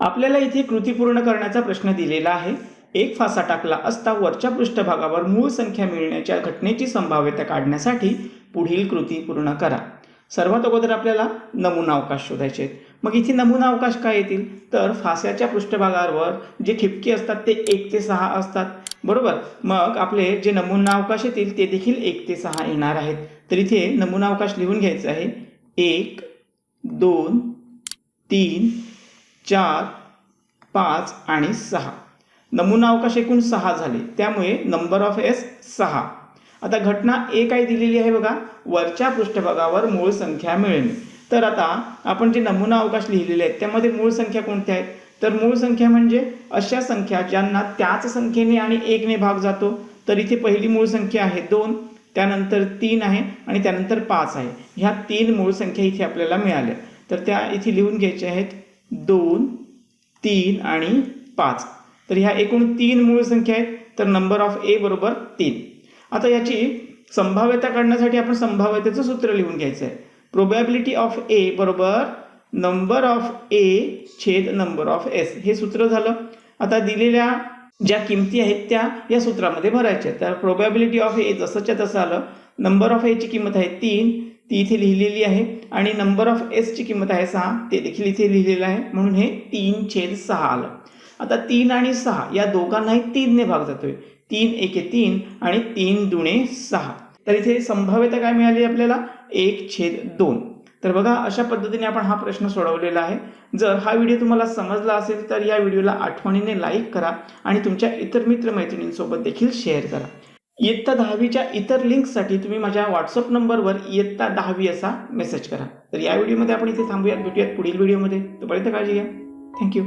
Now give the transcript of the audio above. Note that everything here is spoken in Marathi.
आपल्याला इथे कृती पूर्ण करण्याचा प्रश्न दिलेला आहे. एक फासा टाकला असता वरच्या पृष्ठभागावर मूळ संख्या मिळण्याच्या घटनेची संभाव्यता काढण्यासाठी पुढील कृती पूर्ण करा. सर्वात अगोदर आपल्याला नमुना अवकाश शोधायचे आहेत. मग इथे नमुना अवकाश काय येतील? तर फास्याच्या पृष्ठभागावर जे ठिपके असतात ते एक ते सहा असतात. बरोबर? मग आपले जे नमुना अवकाश येतील ते देखील एक ते सहा येणार आहेत. तर इथे नमुना अवकाश लिहून घ्यायचं आहे. एक दोन तीन चार पाच आणि सहा. नमुना अवकाश एकूण सहा झाले. त्यामुळे नंबर ऑफ एस सहा. आता घटना ए काय दिलेली आहे बघा? वरच्या पृष्ठभागावर मूळ संख्या मिळणे तर आता आपण जे नमुना अवकाश लिहिलेले आहेत त्यामध्ये मूळ संख्या कोणत्या आहेत तर मूळ संख्या म्हणजे अशा संख्या ज्यांना त्याच संख्येने आणि एकने भाग जातो. तर इथे पहिली मूळ संख्या आहे दोन त्यानंतर तीन आहे आणि त्यानंतर पाच आहे. ह्या तीन मूळ संख्या इथे आपल्याला मिळाल्या. तर त्या इथे लिहून घ्यायच्या आहेत. दोन तीन आणि पाच. तर ह्या एकूण तीन मूळ संख्या आहेत तर नंबर ऑफ ए बरोबर तीन. आता याची संभाव्यता काढण्यासाठी आपण संभाव्यतेचं सूत्र लिहून घ्यायचं आहे प्रोबॅबिलिटी ऑफ ए बरोबर नंबर ऑफ ए छेद नंबर ऑफ एस हे सूत्र झालं. आता दिलेल्या ज्या किमती आहेत त्या या सूत्रामध्ये भरायच्या तर प्रोबॅबिलिटी ऑफ ए जसंच्या तसं आलं. नंबर ऑफ एची किंमत आहे तीन. ती इथे लिहिलेली आहे. आणि नंबर ऑफ एसची किंमत आहे सहा ते देखील इथे लिहिलेलं आहे. म्हणून हे तीन छेद सहा आलं. आता तीन आणि सहा या दोघांनाही तीनने भाग जातोय. तीन एके तीन आणि तीन दुणे सहा. तर इथे संभाव्यता काय मिळाली आपल्याला? एक छेद दोन. तर बघा अशा पद्धतीने आपण हा प्रश्न सोडवलेला आहे. जर हा व्हिडिओ तुम्हाला समजला असेल तर या व्हिडिओला आठवणीने लाईक करा आणि तुमच्या इतर मित्रमैत्रिणींसोबत देखील शेअर करा. इयत्ता दहावीच्या इतर लिंकसाठी तुम्ही माझ्या व्हॉट्सअप नंबरवर इयत्ता दहावी असा मेसेज करा. तर या व्हिडिओमध्ये आपण इथे थांबूयात भेटूयात पुढील व्हिडिओमध्ये. तोपर्यंत काळजी घ्या. थँक्यू